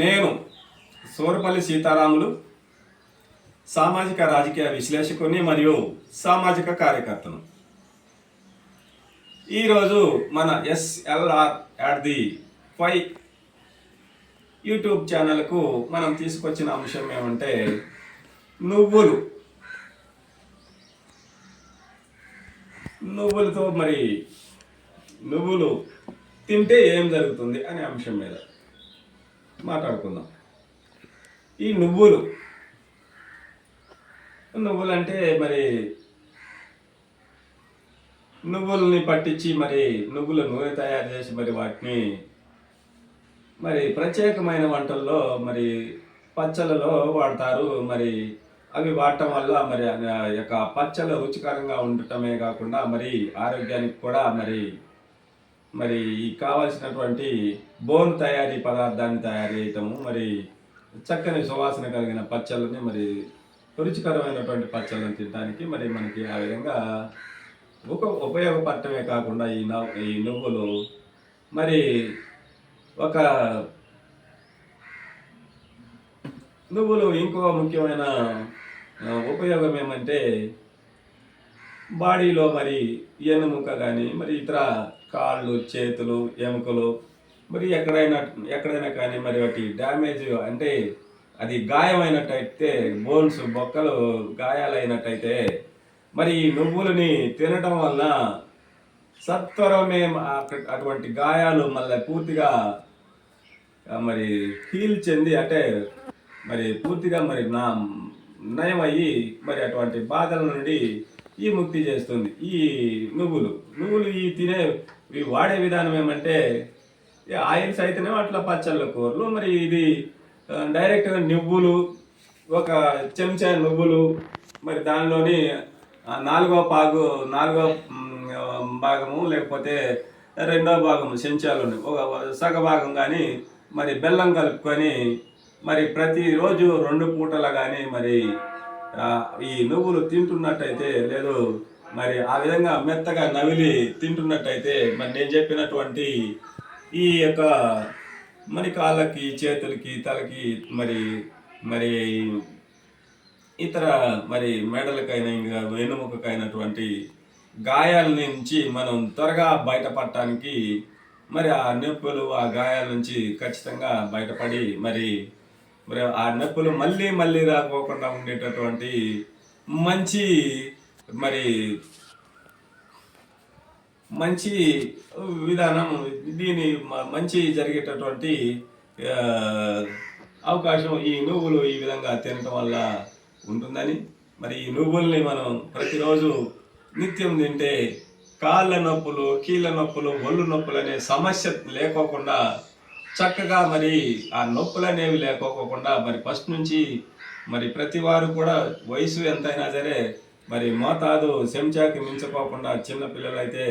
నేను సూరపల్లి సీతారాములు సామాజిక రాజకీయ విశ్లేషకుని మరియు సామాజిక కార్యకర్తను. ఈరోజు మన SLR at the five YouTube ఛానల్కు మనం తీసుకొచ్చిన అంశం ఏమంటే నువ్వులు. నువ్వులతో మరి నువ్వులు తింటే ఏం జరుగుతుంది అనే అంశం మీద. మాట్లాడుకుందాం. ఈ నువ్వులు. నువ్వులు అంటే మరి నువ్వుల్ని పట్టించి మరి నువ్వుల నూనె తయారు చేసి మరి వాటిని మరి ప్రత్యేకమైన వంటల్లో మరి పచ్చళ్ళలో వాడతారు. మరి అవి వాడటం వల్ల మరి ఆ యొక్క పచ్చళ్ళు రుచికరంగా ఉండటమే కాకుండా మరి ఆరోగ్యానికి కూడా మరి మరి ఈ కావాల్సినటువంటి బోన్ తయారీ పదార్థాన్ని తయారు చేయటము మరి చక్కని సువాసన కలిగిన పచ్చళ్ళని మరి రుచికరమైనటువంటి పచ్చళ్ళని తినడానికి మరి మనకి ఆ విధంగా ఒక ఉపయోగపడటమే కాకుండా ఈ నవ్ ఈ నువ్వులు మరి ఒక నువ్వులు ఇంకో ముఖ్యమైన ఉపయోగం ఏమంటే బాడీలో మరి ఎన్నుముక కానీ మరి ఇతర కాళ్ళు చేతులు ఎముకలు మరి ఎక్కడైనా ఎక్కడైనా కానీ మరి వాటి డ్యామేజ్ అంటే అది గాయమైనట్టయితే బోన్స్ బొక్కలు గాయాలైనట్టయితే మరి ఈ నువ్వులని తినడం వలన సత్వరమే అటువంటి గాయాలు మళ్ళీ పూర్తిగా మరి హీల్ చెంది అంటే మరి పూర్తిగా మరి నా నయం అయ్యి మరి అటువంటి బాధల నుండి ఈ ముక్తి చేస్తుంది. ఈ నువ్వులు నువ్వులు ఈ తినే ఇవి వాడే విధానం ఏమంటే ఆయిల్స్ అయితేనే అట్లా పచ్చళ్ళ కూరలు మరి ఇది డైరెక్ట్గా నువ్వులు ఒక చెంచా నువ్వులు మరి దానిలోని నాలుగో పాగు నాలుగో భాగము లేకపోతే రెండో భాగము చెంచాలు ఒక సగ భాగం కానీ మరి బెల్లం కలుపుకొని మరి ప్రతిరోజు రెండు పూటల కానీ మరి ఈ నువ్వులు తింటున్నట్టయితే లేదు మరి ఆ విధంగా మెత్తగా నవిలి తింటున్నట్టయితే మరి నేను చెప్పినటువంటి ఈ యొక్క మరి కాళ్ళకి చేతులకి తలకి మరి మరి ఇతర మరి మెడలకైనా ఇంకా వెన్నుముకకైనటువంటి గాయాల నుంచి మనం త్వరగా బయటపడటానికి మరి ఆ నొప్పులు ఆ గాయాల నుంచి ఖచ్చితంగా బయటపడి మరి మరి ఆ నొప్పులు మళ్ళీ మళ్ళీ రాకోకుండా ఉండేటటువంటి మంచి మరి మంచి విధానం దీని మంచి జరిగేటటువంటి అవకాశం ఈ నువ్వులు ఈ విధంగా తినటం వల్ల ఉంటుందని. మరి ఈ నువ్వుల్ని మనం ప్రతిరోజు నిత్యం తింటే కాళ్ళ నొప్పులు కీళ్ళ నొప్పులు ఒళ్ళు నొప్పులు అనే సమస్య లేకోకుండా చక్కగా మరి ఆ నొప్పులు అనేవి లేకోకుండా మరి ఫస్ట్ నుంచి మరి ప్రతి వారు కూడా వయసు ఎంతైనా సరే మరి మోతాదు చెంచాకి మించుకోకుండా చిన్న పిల్లలైతే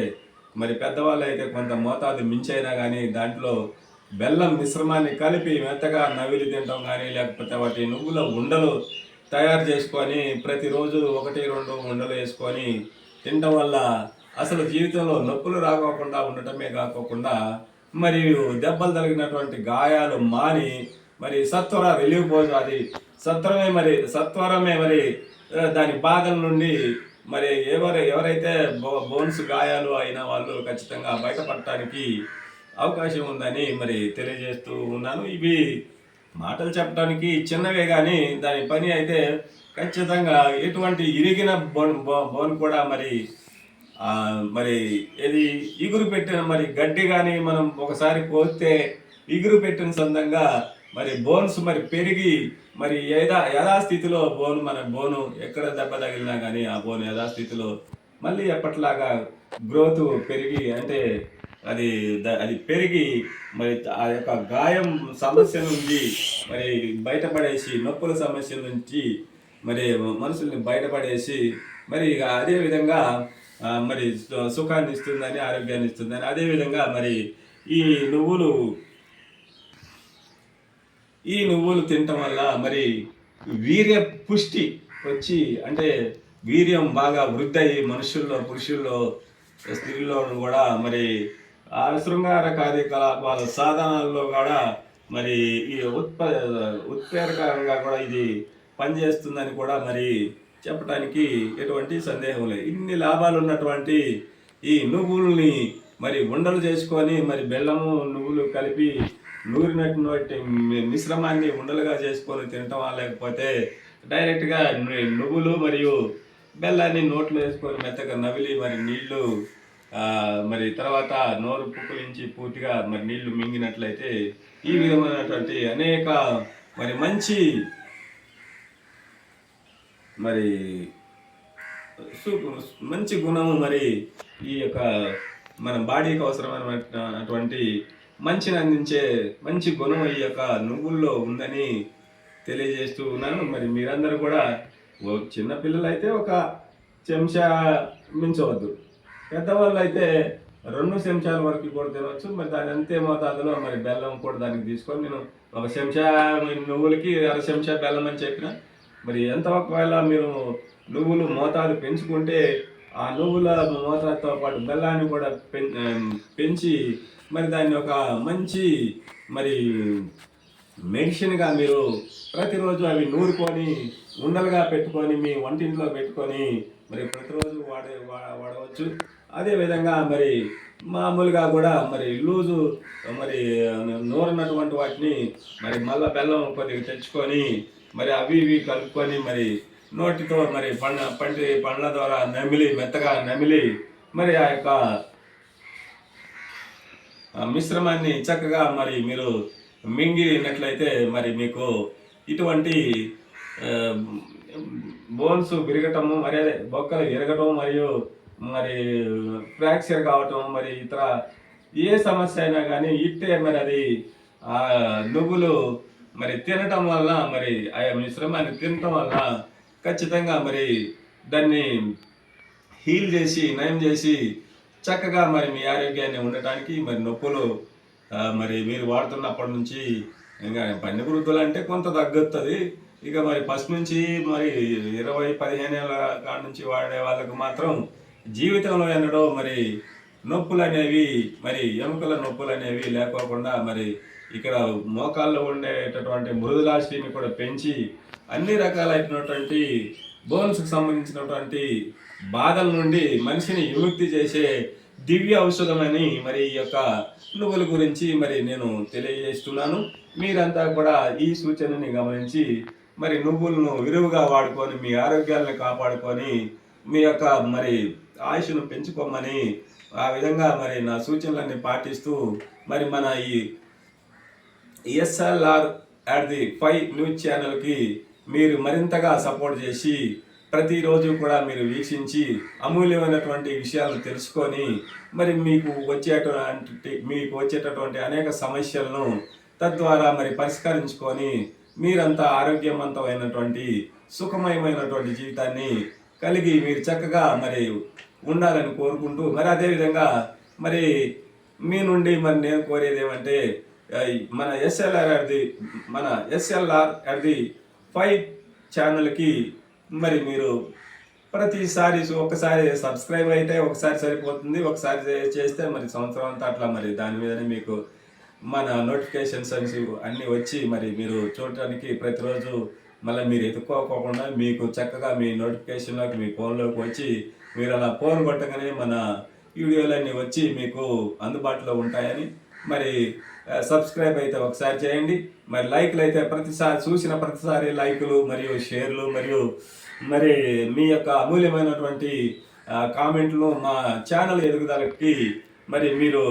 మరి పెద్దవాళ్ళు అయితే కొంత మోతాదు మించైనా కానీ దాంట్లో బెల్లం మిశ్రమాన్ని కలిపి మెత్తగా నవిలి తినడం కానీ లేకపోతే వాటి నువ్వుల ఉండలు తయారు చేసుకొని ప్రతిరోజు ఒకటి రెండు ఉండలు వేసుకొని తినడం వల్ల అసలు జీవితంలో నొప్పులు రాకోకుండా ఉండటమే కాకోకుండా మరియు దెబ్బలు తగినటువంటి గాయాలు మాని మరి సత్వర రిలీవ్ పోదు అది. సత్వరమే మరి సత్వరమే మరి దాని బాధల నుండి మరి ఎవరు ఎవరైతే బో బోన్స్ గాయాలు అయిన వాళ్ళు ఖచ్చితంగా బయటపడటానికి అవకాశం ఉందని మరి తెలియజేస్తూ ఉన్నాను. ఇవి మాటలు చెప్పడానికి చిన్నవే కానీ దాని పని అయితే ఖచ్చితంగా ఎటువంటి ఇరిగిన బోన్ బో- బోన్ కూడా మరి మరి ఇది ఇగురు పెట్టిన మరి గడ్డి కానీ మనం ఒకసారి కోస్తే ఇగురు పెట్టిన సొంతంగా మరి బోన్స్ మరి పెరిగి మరి యథా యథాస్థితిలో బోన్ మన బోను ఎక్కడ దెబ్బ తగిలినా కానీ ఆ బోన్ యథాస్థితిలో మళ్ళీ ఎప్పటిలాగా గ్రోత్ పెరిగి అంటే అది అది పెరిగి మరి ఆ యొక్క గాయం సమస్య నుండి మరి బయటపడేసి నొప్పుల సమస్య నుంచి మరి మనుషుల్ని బయటపడేసి మరి ఇక అదేవిధంగా మరి సు- సుఖాన్ని ఇస్తుందని ఆరోగ్యాన్ని ఇస్తుందని అదే విధంగా మరి ఈ నువ్వులు ఈ నువ్వులు తినటం వల్ల మరి వీర్య పుష్టి వచ్చి అంటే వీర్యం బాగా వృద్ధి అయ్యి మనుషుల్లో పురుషుల్లో స్త్రీల్లో కూడా మరి ఆ శృంగార కార్యకలాపాల సాధనాల్లో కూడా మరి ఈ ఉత్ప ఉత్ప్రేరకంగా కూడా ఇది పనిచేస్తుందని కూడా మరి చెప్పడానికి ఎటువంటి సందేహం లేదు. ఇన్ని లాభాలు ఉన్నటువంటి ఈ నువ్వుల్ని మరి ఉండలు చేసుకొని మరి బెల్లము నువ్వులు కలిపి నూరినటువంటి మిశ్రమాన్ని ఉండలుగా చేసుకొని తినటమా లేకపోతే డైరెక్ట్గా నువ్వులు మరియు బెల్లాన్ని నోట్లో వేసుకొని మెత్తగా నవిలి మరి నీళ్ళు మరి తర్వాత నోరు పుక్కులించి పూర్తిగా మరి నీళ్ళు మింగినట్లయితే ఈ విధమైనటువంటి అనేక మరి మంచి మరి సు- మంచి గుణము మరి ఈ యొక్క మన బాడీకి అవసరమైనటువంటి మంచిని అందించే మంచి గుణం ఈ యొక్క నువ్వుల్లో ఉందని తెలియజేస్తూ ఉన్నాను. మరి మీరందరూ కూడా ఓ చిన్న అయితే ఒక చెంచా మించవద్దు. పెద్దవాళ్ళు అయితే రెండు చెంచాల వరకు కూడా తినవచ్చు మరి దాని అంతే మోతాదులో మరి బెల్లం కూడా దానికి తీసుకొని నేను ఒక చెంచా నువ్వులకి అర చెంచా బెల్లం అని చెప్పిన. మరి ఎంత ఒకవేళ మీరు నువ్వులు మోతాదు పెంచుకుంటే ఆ నువ్వుల మోతాదుతో పాటు బెల్లాన్ని కూడా పెంచి మరి దాన్ని ఒక మంచి మరి మెడిసిన్గా మీరు ప్రతిరోజు అవి నూరుకొని ఉండలుగా పెట్టుకొని మీ వంటింట్లో పెట్టుకొని మరి ప్రతిరోజు వాడే వా- వాడవచ్చు. అదేవిధంగా మరి మామూలుగా కూడా మరి లూజు మరి నూరినటువంటి వాటిని మరి మళ్ళా బెల్లం కొద్దిగా తెచ్చుకొని మరి అవి ఇవి కలుపుకొని మరి నోటితో మరి పండ్ల పంటి పండ్ల ద్వారా నమిలి మెత్తగా నమిలి మరి ఆ యొక్క మిశ్రమాన్ని చక్కగా మరి మీరు మింగినట్లయితే మరి మీకు ఇటువంటి బోన్స్ విరగటము మరి అదే బొక్కలు విరగటం మరియు మరి ఫ్రాక్చర్ కావటం మరి ఇతర ఏ సమస్య అయినా కానీ ఇట్టే మరి అది ఆ నువ్వులు మరి తినటం వల్ల మరి ఆ మిశ్రమాన్ని తినటం వల్ల ఖచ్చితంగా మరి దాన్ని హీల్ చేసి నయం చేసి చక్కగా మరి మీ ఆరోగ్యాన్ని ఉండటానికి మరి నొప్పులు మరి మీరు వాడుతున్నప్పటి నుంచి ఇంకా పన్నె వృద్ధులు అంటే కొంత తగ్గుతుంది ఇక మరి ఫస్ట్ నుంచి మరి ఇరవై పదిహేను ఏళ్ళ కాడ నుంచి వాడే వాళ్ళకు మాత్రం జీవితంలో ఎన్నడో మరి నొప్పులు అనేవి మరి ఎముకల నొప్పులు అనేవి లేకోకుండా మరి ఇక్కడ మోకాల్లో ఉండేటటువంటి మృదులాశిని కూడా పెంచి అన్ని రకాలైనటువంటి బోన్స్కి సంబంధించినటువంటి బాధల నుండి మనిషిని విముక్తి చేసే దివ్య ఔషధమని మరి ఈ యొక్క నువ్వుల గురించి మరి నేను తెలియజేస్తున్నాను. మీరంతా కూడా ఈ సూచనని గమనించి మరి నువ్వులను విరివిగా వాడుకొని మీ ఆరోగ్యాలను కాపాడుకొని మీ యొక్క మరి ఆయుష్ను పెంచుకోమని ఆ విధంగా మరి నా సూచనలన్నీ పాటిస్తూ మరి మన ఈ SLR at the five news ఛానల్కి మీరు మరింతగా సపోర్ట్ చేసి ప్రతిరోజు కూడా మీరు వీక్షించి అమూల్యమైనటువంటి విషయాలు తెలుసుకొని మరి మీకు వచ్చేటువంటి మీకు వచ్చేటటువంటి అనేక సమస్యలను తద్వారా మరి పరిష్కరించుకొని మీరంతా ఆరోగ్యవంతమైనటువంటి సుఖమయమైనటువంటి జీవితాన్ని కలిగి మీరు చక్కగా మరి ఉండాలని కోరుకుంటూ మరి అదేవిధంగా మరి మీ నుండి మరి నేను కోరేది ఏమంటే మన ఎస్ఎల్ఆర్ అది మన ఎస్ఎల్ఆర్ అది ఫైవ్ ఛానల్కి మరి మీరు ప్రతిసారి ఒకసారి సబ్స్క్రైబ్ అయితే ఒకసారి సరిపోతుంది. ఒకసారి చేస్తే మరి సంవత్సరం అంతా అట్లా మరి దాని మీదనే మీకు మన నోటిఫికేషన్స్ అన్నీ వచ్చి మరి మీరు చూడటానికి ప్రతిరోజు మళ్ళీ మీరు ఎత్తుక్కోకుండా మీకు చక్కగా మీ నోటిఫికేషన్లోకి మీ ఫోన్లోకి వచ్చి మీరు అలా ఫోన్ కొట్టగానే మన వీడియోలన్నీ వచ్చి మీకు అందుబాటులో ఉంటాయని మరి సబ్స్క్రైబ్ అయితే ఒకసారి చేయండి. మరి లైక్లు అయితే ప్రతిసారి చూసిన ప్రతిసారి లైకులు మరియు షేర్లు మరియు మరి మీ యొక్క అమూల్యమైనటువంటి కామెంట్లు మా ఛానల్ ఎదుగుదలకి మరి మీరు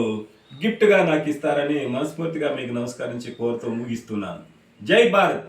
గిఫ్ట్గా నాకు ఇస్తారని మనస్ఫూర్తిగా మీకు నమస్కరించి కోరుతూ ముగిస్తున్నాను. జై భారత్!